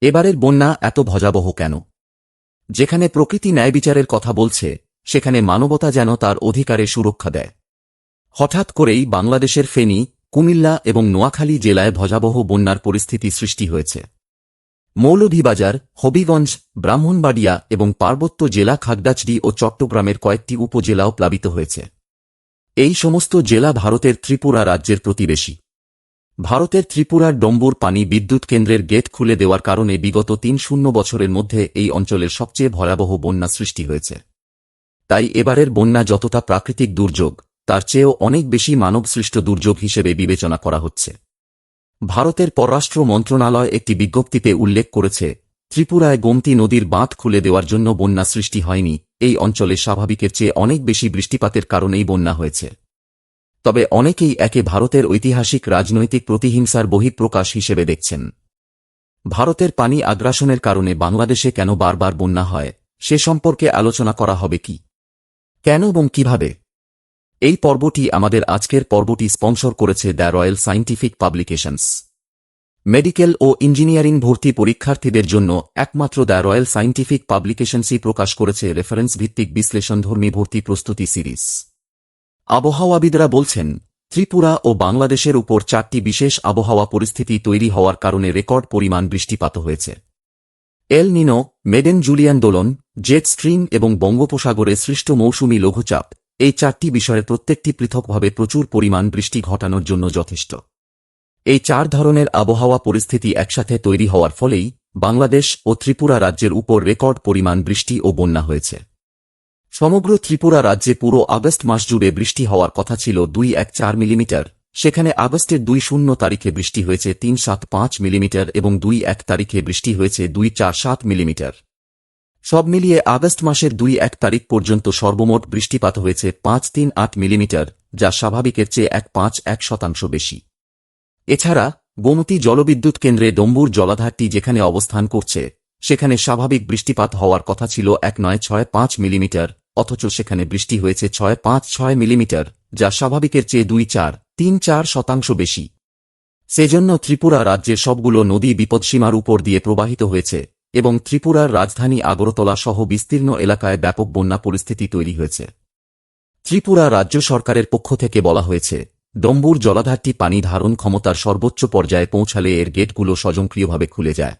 এবারের বন্যা এত ভজাবহ কেন? যেখানে প্রকৃতি ন্যায় বিচারের কথা বলছে, সেখানে মানবতা যেন তার অধিকারে সুরক্ষা দেয়। হঠাৎ করেই বাংলাদেশের ফেনী, কুমিল্লা এবং নোয়াখালী জেলায় ভজাবহ বন্যার পরিস্থিতি সৃষ্টি হয়েছে। মৌলভীবাজার, হবিগঞ্জ, ব্রাহ্মণবাড়িয়া এবং পার্বত্য জেলা খাগড়াছড়ি ও চট্টগ্রামের কয়েকটি উপজেলাও প্লাবিত হয়েছে। এই সমস্ত জেলা ভারতের ত্রিপুরা রাজ্যের প্রতিবেশী। ভারতের ত্রিপুরার ডম্বুর পানি বিদ্যুৎ কেন্দ্রের গেট খুলে দেওয়ার কারণে বিগত তিন শূন্য বছরের মধ্যে এই অঞ্চলের সবচেয়ে ভয়াবহ বন্যা সৃষ্টি হয়েছে। তাই এবারের বন্যা যতটা প্রাকৃতিক দুর্যোগ, তার চেয়েও অনেক বেশি মানবসৃষ্ট দুর্যোগ হিসেবে বিবেচনা করা হচ্ছে। ভারতের পররাষ্ট্র মন্ত্রণালয় একটি বিজ্ঞপ্তিতে উল্লেখ করেছে, ত্রিপুরায় গোমতী নদীর বাঁধ খুলে দেওয়ার জন্য বন্যা সৃষ্টি হয়নি, এই অঞ্চলে স্বাভাবিকের চেয়ে অনেক বেশি বৃষ্টিপাতের কারণেই বন্যা হয়েছে। তবে অনেকেই একে ভারতের ঐতিহাসিক রাজনৈতিক প্রতিহিংসার বহিঃপ্রকাশ হিসেবে দেখছেন। ভারতের পানি আগ্রাসনের কারণে বাংলাদেশে কেন বারবার বন্যা হয়, সে সম্পর্কে আলোচনা করা হবে কি? কেন এবং কীভাবে? এই পর্বটি আমাদের আজকের পর্বটি স্পন্সর করেছে the Royal Scientific Publications. Medical O engineering ভর্তি পরীক্ষার্থীদের জন্য একমাত্র দ্য রয়্যাল সাইন্টিফিক পাবলিকেশনসই প্রকাশ করেছে রেফারেন্স ভিত্তিক বিশ্লেষণধর্মী ভর্তি প্রস্তুতি সিরিজ। আবহাওয়াবিদরা বলছেন, ত্রিপুরা ও বাংলাদেশের উপর চারটি বিশেষ আবহাওয়া পরিস্থিতি তৈরি হওয়ার কারণে রেকর্ড পরিমাণ বৃষ্টিপাত হয়েছে। এল নিনো, মেডেন জুলিয়ান দোলন, জেট স্ট্রিম এবং বঙ্গোপসাগরে সৃষ্ট মৌসুমি লঘুচাপ, এই চারটি বিষয়ের প্রত্যেকটি পৃথকভাবে প্রচুর পরিমাণ বৃষ্টি ঘটানোর জন্য যথেষ্ট। এই চার ধরনের আবহাওয়া পরিস্থিতি একসাথে তৈরি হওয়ার ফলেই বাংলাদেশ ও ত্রিপুরা রাজ্যের উপর রেকর্ড পরিমাণ বৃষ্টি ও বন্যা হয়েছে। সমগ্র ত্রিপুরা রাজ্যে পুরো আগস্ট মাস জুড়ে বৃষ্টি হওয়ার কথা ছিল দুই এক চার মিলিমিটার। সেখানে আগস্টের দুই শূন্য তারিখে বৃষ্টি হয়েছে তিন সাত পাঁচ মিলিমিটার এবং দুই এক তারিখে বৃষ্টি হয়েছে দুই চার সাত মিলিমিটার। সব মিলিয়ে আগস্ট মাসের দুই এক তারিখ পর্যন্ত সর্বমোট বৃষ্টিপাত হয়েছে পাঁচ তিন আট মিলিমিটার, যা স্বাভাবিকের চেয়ে এক পাঁচ এক শতাংশ বেশি। এছাড়া, গোমতী জলবিদ্যুৎ কেন্দ্রে ডম্বুর জলাধারটি যেখানে অবস্থান করছে, সেখানে স্বাভাবিক বৃষ্টিপাত হওয়ার কথা ছিল এক নয় ছয় পাঁচ মিলিমিটার। অথচ সেখানে বৃষ্টি হয়েছে ছয় পাঁচ ছয় মিলিমিটার, যা স্বাভাবিকের চেয়ে দুই চার, তিন চার শতাংশ বেশি। সেজন্য ত্রিপুরা রাজ্যের সবগুলো নদী বিপদসীমার উপর দিয়ে প্রবাহিত হয়েছে এবং ত্রিপুরার রাজধানী আগরতলা সহ বিস্তীর্ণ এলাকায় ব্যাপক বন্যা পরিস্থিতি তৈরি হয়েছে। ত্রিপুরা রাজ্য সরকারের পক্ষ থেকে বলা হয়েছে, ডম্বুর জলাধারটি পানি ধারণ ক্ষমতার সর্বোচ্চ পর্যায়ে পৌঁছালে এর গেটগুলো স্বয়ংক্রিয়ভাবে খুলে যায়।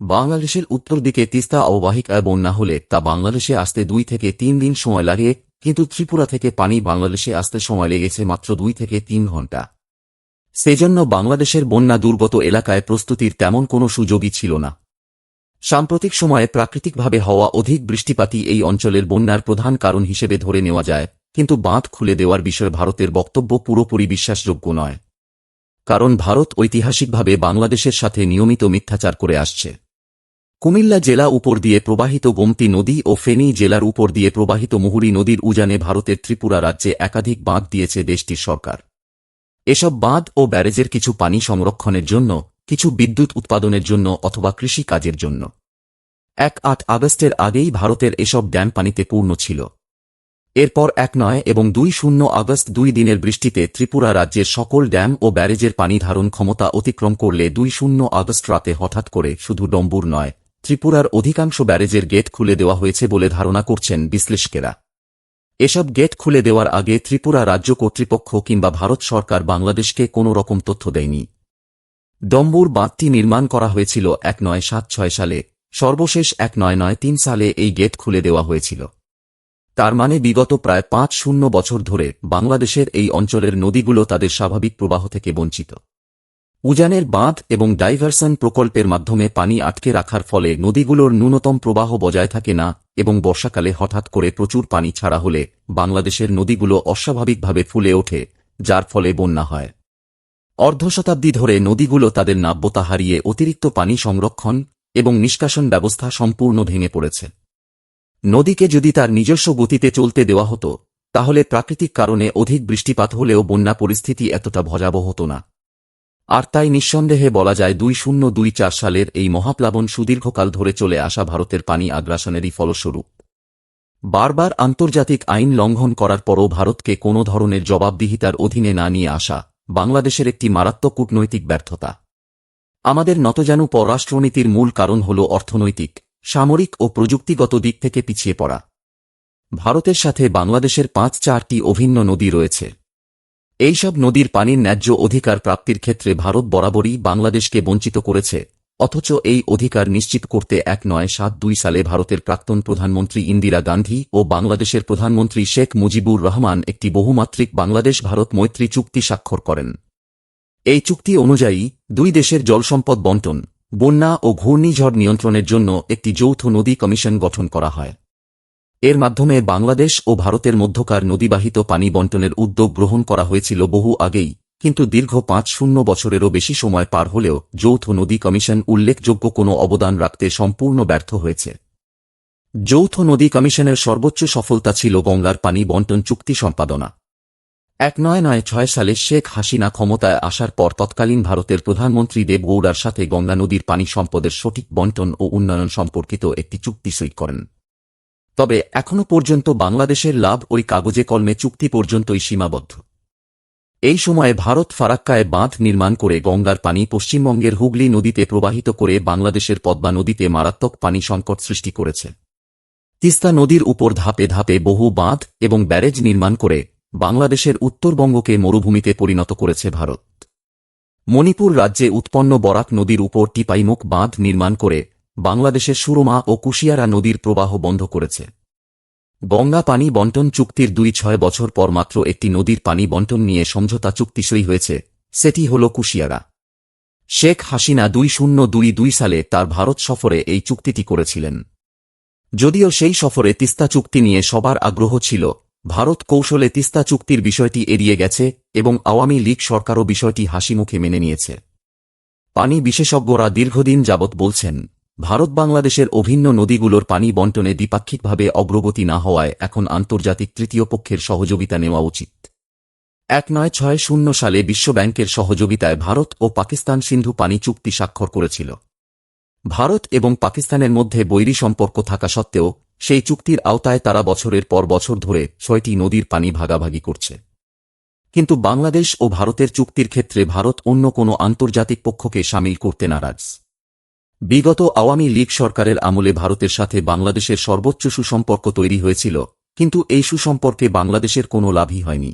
বাংলাদেশের উত্তর দিকে তিস্তা অববাহিকায় বন্যা হলে তা বাংলাদেশে আসতে দুই থেকে তিন দিন সময় লাগে, কিন্তু ত্রিপুরা থেকে পানি বাংলাদেশে আসতে সময় লেগেছে মাত্র দুই থেকে তিন ঘণ্টা সেজন্য বাংলাদেশের বন্যা দুর্গত এলাকায় প্রস্তুতির তেমন কোনো সুযোগই ছিল না। সাম্প্রতিক সময়ে প্রাকৃতিকভাবে হওয়া অধিক বৃষ্টিপাতই এই অঞ্চলের বন্যার প্রধান কারণ হিসেবে ধরে নেওয়া যায়, কিন্তু বাঁধ খুলে দেওয়ার বিষয়ে ভারতের বক্তব্য পুরোপুরি বিশ্বাসযোগ্য নয়। কারণ ভারত ঐতিহাসিকভাবে বাংলাদেশের সাথে নিয়মিত মিথ্যাচার করে আসছে। কুমিল্লা জেলা উপর দিয়ে প্রবাহিত গোমতী নদী ও ফেনী জেলার উপর দিয়ে প্রবাহিত মুহুরী নদীর উজানে ভারতের ত্রিপুরা রাজ্যে একাধিক বাঁধ দিয়েছে দেশটির সরকার। এসব বাঁধ ও ব্যারেজের কিছু পানি সংরক্ষণের জন্য, কিছু বিদ্যুৎ উৎপাদনের জন্য অথবা কৃষি কাজের জন্য। এক আট আগস্টের আগেই ভারতের এসব ড্যাম পানিতে পূর্ণ ছিল। এরপর এক নয় এবং দুই শূন্য আগস্ট দুই দিনের বৃষ্টিতে ত্রিপুরা রাজ্যের সকল ড্যাম ও ব্যারেজের পানি ধারণ ক্ষমতা অতিক্রম করলে দুই শূন্য আগস্ট রাতে হঠাৎ করে শুধু ডম্বুর নয় ত্রিপুরার অধিকাংশ ব্যারেজের গেট খুলে দেওয়া হয়েছে বলে ধারণা করছেন বিশ্লেষকেরা। এসব গেট খুলে দেওয়ার আগে ত্রিপুরা রাজ্য কর্তৃপক্ষ কিংবা ভারত সরকার বাংলাদেশকে কোনো রকম তথ্য দেয়নি। ডম্বুর বাঁধটি নির্মাণ করা হয়েছিল এক নয় সাত ছয় সালে। সর্বশেষ এক নয় নয় তিন সালে এই গেট খুলে দেওয়া হয়েছিল। তার মানে বিগত প্রায় পাঁচ শূন্য বছর ধরে বাংলাদেশের এই অঞ্চলের নদীগুলো তাদের স্বাভাবিক প্রবাহ থেকে বঞ্চিত। উজানের বাঁধ এবং ডাইভারসন প্রকল্পের মাধ্যমে পানি আটকে রাখার ফলে নদীগুলোর ন্যূনতম প্রবাহ বজায় থাকে না এবং বর্ষাকালে হঠাৎ করে প্রচুর পানি ছাড়া হলে বাংলাদেশের নদীগুলো অস্বাভাবিকভাবে ফুলে ওঠে, যার ফলে বন্যা হয়। অর্ধশতাব্দী ধরে নদীগুলো তাদের নাব্যতা হারিয়ে অতিরিক্ত পানি সংরক্ষণ এবং নিষ্কাশন ব্যবস্থা সম্পূর্ণ ভেঙে পড়েছে। নদীকে যদি তার নিজস্ব গতিতে চলতে দেওয়া হতো, তাহলে প্রাকৃতিক কারণে অধিক বৃষ্টিপাত হলেও বন্যা পরিস্থিতি এতটা ভয়াবহ হতো না। আর তাই নিঃসন্দেহে বলা যায় দুই শূন্য দুই চার সালের এই মহাপ্লাবন সুদীর্ঘকাল ধরে চলে আসা ভারতের পানি আগ্রাসনেরই ফলস্বরূপ। বারবার আন্তর্জাতিক আইন লঙ্ঘন করার পরও ভারতকে কোনো ধরনের জবাবদিহিতার অধীনে না নিয়ে আসা বাংলাদেশের একটি মারাত্মক কূটনৈতিক ব্যর্থতা। আমাদের নতজানু পররাষ্ট্রনীতির মূল কারণ হল অর্থনৈতিক, সামরিক ও প্রযুক্তিগত দিক থেকে পিছিয়ে পড়া। ভারতের সাথে বাংলাদেশের পাঁচ চারটি অভিন্ন নদী রয়েছে। এইসব নদীর পানির ন্যায্য অধিকার প্রাপ্তির ক্ষেত্রে ভারত বরাবরই বাংলাদেশকে বঞ্চিত করেছে, অথচ এই অধিকার নিশ্চিত করতে এক নয় সাত দুই সালে ভারতের প্রাক্তন প্রধানমন্ত্রী ইন্দিরা গান্ধী ও বাংলাদেশের প্রধানমন্ত্রী শেখ মুজিবুর রহমান একটি বহুমাত্রিক বাংলাদেশ ভারত মৈত্রী চুক্তি স্বাক্ষর করেন। এই চুক্তি অনুযায়ী দুই দেশের জলসম্পদ বন্টন, বন্যা ও ঘূর্ণিঝড় নিয়ন্ত্রণের জন্য একটি যৌথ নদী কমিশন গঠন করা হয়। এর মাধ্যমে বাংলাদেশ ও ভারতের মধ্যকার নদীবাহিত পানি বন্টনের উদ্যোগ গ্রহণ করা হয়েছিল বহু আগেই, কিন্তু দীর্ঘ পাঁচ শূন্য বছরেরও বেশি সময় পার হলেও যৌথ নদী কমিশন উল্লেখযোগ্য কোনো অবদান রাখতে সম্পূর্ণ ব্যর্থ হয়েছে। যৌথ নদী কমিশনের সর্বোচ্চ সফলতা ছিল গঙ্গার পানি বন্টন চুক্তি সম্পাদনা। এক নয় নয় ছয় সালে শেখ হাসিনা ক্ষমতায় আসার পর তৎকালীন ভারতের প্রধানমন্ত্রী দেব গৌড়ার সাথে গঙ্গা নদীর পানি সম্পদের সঠিক বন্টন ও উন্নয়ন সম্পর্কিত একটি চুক্তি সই করেন। তবে এখনও পর্যন্ত বাংলাদেশের লাভ ওই কাগজে কলমে চুক্তি পর্যন্তই সীমাবদ্ধ। এই সময়ে ভারত ফারাক্কায় বাঁধ নির্মাণ করে গঙ্গার পানি পশ্চিমবঙ্গের হুগলি নদীতে প্রবাহিত করে বাংলাদেশের পদ্মা নদীতে মারাত্মক পানি সংকট সৃষ্টি করেছে। তিস্তা নদীর উপর ধাপে ধাপে বহু বাঁধ এবং ব্যারেজ নির্মাণ করে বাংলাদেশের উত্তরবঙ্গকে মরুভূমিতে পরিণত করেছে ভারত। মণিপুর রাজ্যে উৎপন্ন বরাক নদীর উপর টিপাইমুখ বাঁধ নির্মাণ করে বাংলাদেশের সুরমা ও কুশিয়ারা নদীর প্রবাহ বন্ধ করেছে। গঙ্গা পানি বন্টন চুক্তির দুই ছয় বছর পর মাত্র একটি নদীর পানি বন্টন নিয়ে সমঝোতা চুক্তি সই হয়েছে, সেটি হল কুশিয়ারা। শেখ হাসিনা দুই শূন্য দুই দুই সালে তার ভারত সফরে এই চুক্তিটি করেছিলেন। যদিও সেই সফরে তিস্তা চুক্তি নিয়ে সবার আগ্রহ ছিল, ভারত কৌশলে তিস্তা চুক্তির বিষয়টি এড়িয়ে গেছে এবং আওয়ামী লীগ সরকারও বিষয়টি হাসিমুখে মেনে নিয়েছে। পানি বিশেষজ্ঞরা দীর্ঘদিন যাবৎ বলছেন ভারত বাংলাদেশের অভিন্ন নদীগুলোর পানি বন্টনে দ্বিপাক্ষিকভাবে অগ্রগতি না হওয়ায় এখন আন্তর্জাতিক তৃতীয় পক্ষের সহযোগিতা নেওয়া উচিত। এক নয় ছয় শূন্য সালে বিশ্বব্যাংকের সহযোগিতায় ভারত ও পাকিস্তান সিন্ধু পানি চুক্তি স্বাক্ষর করেছিল। ভারত এবং পাকিস্তানের মধ্যে বৈরী সম্পর্ক থাকা সত্ত্বেও, সেই চুক্তির আওতায় তারা বছরের পর বছর ধরে ছয়টি নদীর পানি ভাগাভাগি করছে। কিন্তু বাংলাদেশ ও ভারতের চুক্তির ক্ষেত্রে ভারত অন্য কোনো আন্তর্জাতিক পক্ষকে সামিল করতে নারাজ। বিগত আওয়ামী লীগ সরকারের আমলে ভারতের সাথে বাংলাদেশের সর্বোচ্চ সুসম্পর্ক তৈরি হয়েছিল, কিন্তু এই সুসম্পর্কে বাংলাদেশের কোনো লাভই হয়নি।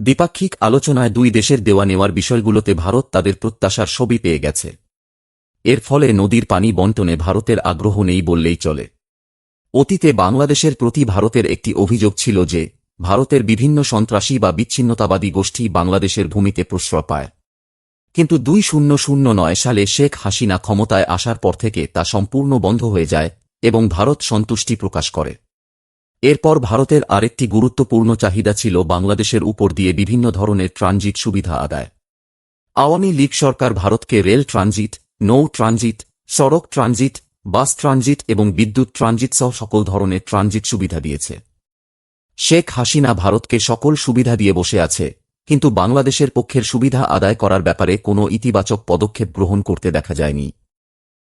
দ্বিপাক্ষিক আলোচনায় দুই দেশের দেওয়া নেওয়ার বিষয়গুলোতে ভারত তাদের প্রত্যাশার ছবি পেয়ে গেছে। এর ফলে নদীর পানি বন্টনে ভারতের আগ্রহ নেই বললেই চলে। অতীতে বাংলাদেশের প্রতি ভারতের একটি অভিযোগ ছিল যে, ভারতের বিভিন্ন সন্ত্রাসী বা বিচ্ছিন্নতাবাদী গোষ্ঠী বাংলাদেশের ভূমিতে প্রশ্রয় পায়। কিন্তু দুই শূন্য শূন্য নয় সালে শেখ হাসিনা ক্ষমতায় আসার পর থেকে তা সম্পূর্ণ বন্ধ হয়ে যায় এবং ভারত সন্তুষ্টি প্রকাশ করে। এরপর ভারতের আরেকটি গুরুত্বপূর্ণ চাহিদা ছিল বাংলাদেশের উপর দিয়ে বিভিন্ন ধরনের ট্রানজিট সুবিধা আদায়। আওয়ামী লীগ সরকার ভারতকে রেল ট্রানজিট, নৌ ট্রানজিট, সড়ক ট্রানজিট, বাস ট্রানজিট এবং বিদ্যুৎ ট্রানজিট সহ সকল ধরনের ট্রানজিট সুবিধা দিয়েছে। শেখ হাসিনা ভারতকে সকল সুবিধা দিয়ে বসে আছে। কিন্তু বাংলাদেশের পক্ষের সুবিধা আদায় করার ব্যাপারে কোনো ইতিবাচক পদক্ষেপ গ্রহণ করতে দেখা যায়নি।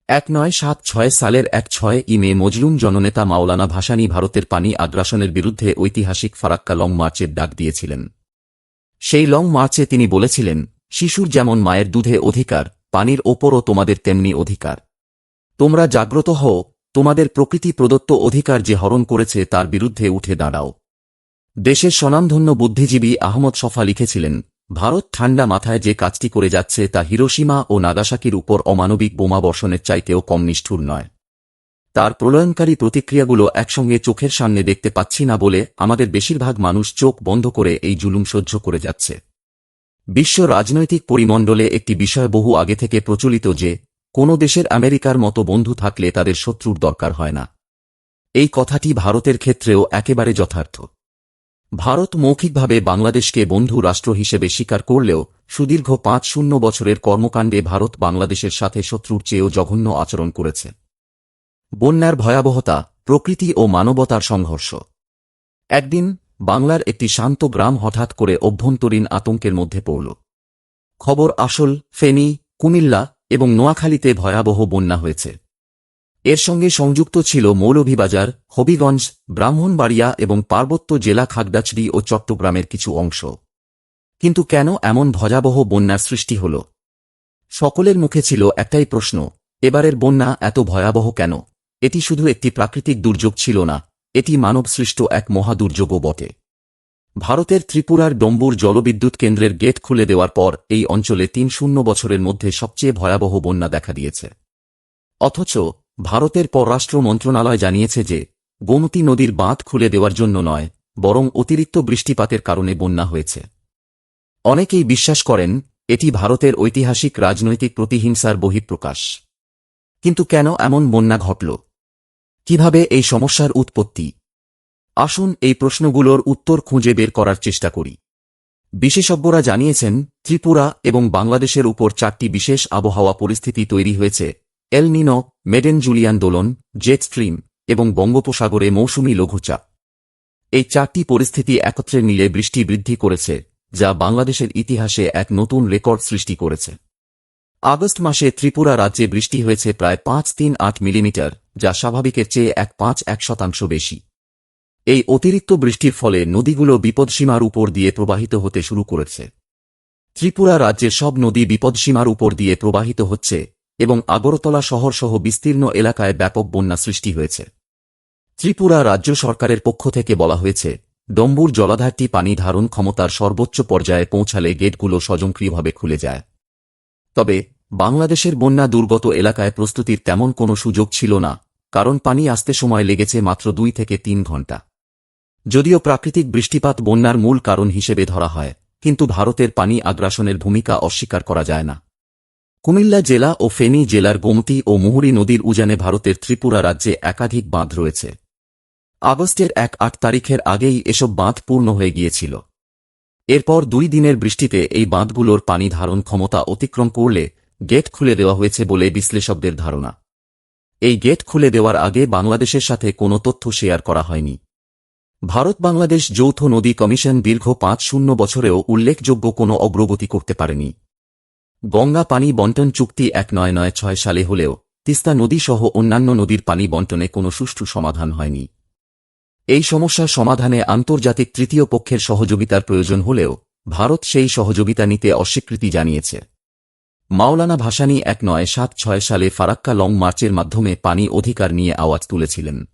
এক নয় সাত ছয় সালের এক ছয় ইমে মজলুম জননেতা মাওলানা ভাসানী ভারতের পানি আগ্রাসনের বিরুদ্ধে ঐতিহাসিক ফারাক্কা লং মার্চের ডাক দিয়েছিলেন। সেই লং মার্চে তিনি বলেছিলেন, শিশুর যেমন মায়ের দুধে অধিকার, পানির ওপরও তোমাদের তেমনি অধিকার। তোমরা জাগ্রত হও, তোমাদের প্রকৃতি প্রদত্ত অধিকার যে হরণ করেছে তার বিরুদ্ধে উঠে দাঁড়াও। দেশের স্বনামধন্য বুদ্ধিজীবী আহমদ সফা লিখেছিলেন, ভারত ঠান্ডা মাথায় যে কাজটি করে যাচ্ছে তা হিরোসীমা ও নাগাসাকির উপর অমানবিক বোমা বর্ষণের চাইতেও কম নিষ্ঠুর নয়। তার প্রলয়নকারী প্রতিক্রিয়াগুলো একসঙ্গে চোখের সামনে দেখতে পাচ্ছি না বলে আমাদের বেশিরভাগ মানুষ চোখ বন্ধ করে এই জুলুম সহ্য করে যাচ্ছে। বিশ্ব রাজনৈতিক পরিমণ্ডলে একটি বিষয় বহু আগে থেকে প্রচলিত যে, কোনো দেশের আমেরিকার মতো বন্ধু থাকলে তাদের শত্রুর দরকার হয় না। এই কথাটি ভারতের ক্ষেত্রেও একেবারে যথার্থ। ভারত মৌখিকভাবে বাংলাদেশকে বন্ধু রাষ্ট্র হিসেবে স্বীকার করলেও সুদীর্ঘ পাঁচ শূন্য বছরের কর্মকাণ্ডে ভারত বাংলাদেশের সাথে শত্রুর চেয়েও জঘন্য আচরণ করেছে। বন্যার ভয়াবহতা, প্রকৃতি ও মানবতার সংঘর্ষ। একদিন বাংলার একটি শান্ত গ্রাম হঠাৎ করে অভ্যন্তরীণ আতঙ্কের মধ্যে পড়ল। খবর আসল ফেনী, কুমিল্লা এবং নোয়াখালীতে ভয়াবহ বন্যা হয়েছে। এর সঙ্গে সংযুক্ত ছিল মৌলভীবাজার, হবিগঞ্জ, ব্রাহ্মণবাড়িয়া এবং পার্বত্য জেলা খাগড়াছড়ি ও চট্টগ্রামের কিছু অংশ। কিন্তু কেন এমন ভয়াবহ বন্যার সৃষ্টি হল? সকলের মুখে ছিল একটাই প্রশ্ন, এবারের বন্যা এত ভয়াবহ কেন? এটি শুধু একটি প্রাকৃতিক দুর্যোগ ছিল না, এটি মানবসৃষ্ট এক মহাদুর্যোগও বটে। ভারতের ত্রিপুরার ডম্বুর জলবিদ্যুৎ কেন্দ্রের গেট খুলে দেওয়ার পর এই অঞ্চলে তিন শূন্য বছরের মধ্যে সবচেয়ে ভয়াবহ বন্যা দেখা দিয়েছে। অথচ ভারতের পররাষ্ট্র মন্ত্রণালয় জানিয়েছে যে, গোমতী নদীর বাঁধ খুলে দেওয়ার জন্য নয়, বরং অতিরিক্ত বৃষ্টিপাতের কারণে বন্যা হয়েছে। অনেকেই বিশ্বাস করেন, এটি ভারতের ঐতিহাসিক রাজনৈতিক প্রতিহিংসার বহিঃপ্রকাশ। কিন্তু কেন এমন বন্যা ঘটল? কীভাবে এই সমস্যার উৎপত্তি? আসুন এই প্রশ্নগুলোর উত্তর খুঁজে বের করার চেষ্টা করি। বিশেষজ্ঞরা জানিয়েছেন, ত্রিপুরা এবং বাংলাদেশের উপর চারটি বিশেষ আবহাওয়া পরিস্থিতি তৈরি হয়েছে এল নিনো মেডেন জুলিয়ান দোলন জেট স্ট্রিম এবং বঙ্গোপসাগরে মৌসুমি লঘুচাপ এই চারটি পরিস্থিতি একত্রে মিলে বৃষ্টি বৃদ্ধি করেছে, যা বাংলাদেশের ইতিহাসে এক নতুন রেকর্ড সৃষ্টি করেছে। আগস্ট মাসে ত্রিপুরা রাজ্যে বৃষ্টি হয়েছে প্রায় পাঁচ তিন আট মিলিমিটার, যা স্বাভাবিকের চেয়ে এক পাঁচ এক শতাংশ বেশি। এই অতিরিক্ত বৃষ্টির ফলে নদীগুলো বিপদসীমার উপর দিয়ে প্রবাহিত হতে শুরু করেছে। ত্রিপুরা রাজ্যের সব নদী বিপদসীমার উপর দিয়ে প্রবাহিত হচ্ছে এবং আগরতলা শহরসহ বিস্তীর্ণ এলাকায় ব্যাপক বন্যা সৃষ্টি হয়েছে। ত্রিপুরা রাজ্য সরকারের পক্ষ থেকে বলা হয়েছে ডম্বুর জলাধারটি পানি ধারণ ক্ষমতার সর্বোচ্চ পর্যায়ে পৌঁছালে গেটগুলো স্বয়ংক্রিয়ভাবে খুলে যায়। তবে, বাংলাদেশের বন্যা দুর্গত এলাকায় প্রস্তুতির তেমন কোনো সুযোগ ছিল না, কারণ পানি আসতে সময় লেগেছে মাত্র দুই থেকে তিন ঘণ্টা যদিও প্রাকৃতিক বৃষ্টিপাত বন্যার মূল কারণ হিসেবে ধরা হয়, কিন্তু ভারতের পানি আগ্রাসনের ভূমিকা অস্বীকার করা যায় না। কুমিল্লা জেলা ও ফেনী জেলার গোমতী ও মুহুরী নদীর উজানে ভারতের ত্রিপুরা রাজ্যে একাধিক বাঁধ রয়েছে। আগস্টের এক আট তারিখের আগেই এসব বাঁধ পূর্ণ হয়ে গিয়েছিল। এরপর দুই দিনের বৃষ্টিতে এই বাঁধগুলোর পানি ধারণ ক্ষমতা অতিক্রম করলে গেট খুলে দেওয়া হয়েছে বলে বিশ্লেষকদের ধারণা। এই গেট খুলে দেওয়ার আগে বাংলাদেশের সাথে কোনো তথ্য শেয়ার করা হয়নি। ভারত বাংলাদেশ যৌথ নদী কমিশন দীর্ঘ পাঁচ শূন্য বছরেও উল্লেখযোগ্য কোনো অগ্রগতি করতে পারেনি। গঙ্গা পানি বন্টন চুক্তি এক নয় নয় ছয় সালে হলেও তিস্তা নদী সহ অন্যান্য নদীর পানি বন্টনে কোনো সুষ্ঠু সমাধান হয়নি। এই সমস্যার সমাধানে আন্তর্জাতিক তৃতীয় পক্ষের সহযোগিতার প্রয়োজন হলেও ভারত সেই সহযোগিতা নিতে অস্বীকৃতি জানিয়েছে। মাওলানা ভাসানী এক নয় সাত ছয় সালে ফারাক্কা লং মার্চের মাধ্যমে পানি অধিকার নিয়ে আওয়াজ তুলেছিলেন।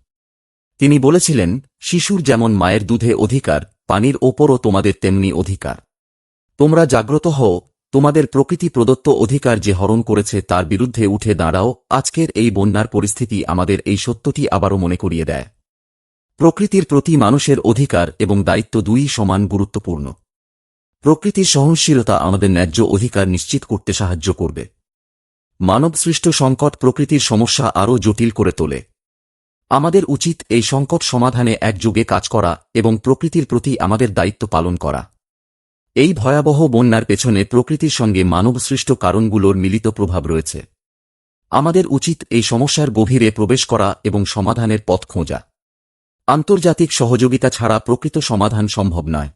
তিনি বলেছিলেন, শিশুর যেমন মায়ের দুধে অধিকার, পানির ওপরও তোমাদের তেমনি অধিকার। তোমরা জাগ্রত হও তোমাদের প্রকৃতি প্রদত্ত অধিকার যে হরণ করেছে তার বিরুদ্ধে উঠে দাঁড়াও, আজকের এই বন্যার পরিস্থিতি আমাদের এই সত্যটি আবারও মনে করিয়ে দেয়। প্রকৃতির প্রতি মানুষের অধিকার এবং দায়িত্ব দুই সমান গুরুত্বপূর্ণ। প্রকৃতির সহনশীলতা আমাদের ন্যায্য অধিকার নিশ্চিত করতে সাহায্য করবে। মানবসৃষ্ট সংকট প্রকৃতির সমস্যা আরও জটিল করে তোলে। আমাদের উচিত এই সংকট সমাধানে একযোগে কাজ করা এবং প্রকৃতির প্রতি আমাদের দায়িত্ব পালন করা। এই ভয়াবহ বন্যার পেছনে প্রকৃতির সঙ্গে মানবসৃষ্ট কারণগুলোর মিলিত প্রভাব রয়েছে। আমাদের উচিত এই সমস্যার গভীরে প্রবেশ করা এবং সমাধানের পথ খোঁজা। আন্তর্জাতিক সহযোগিতা ছাড়া প্রকৃত সমাধান সম্ভব নয়।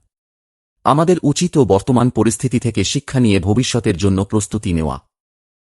আমাদের উচিত ও বর্তমান পরিস্থিতি থেকে শিক্ষা নিয়ে ভবিষ্যতের জন্য প্রস্তুতি নেওয়া।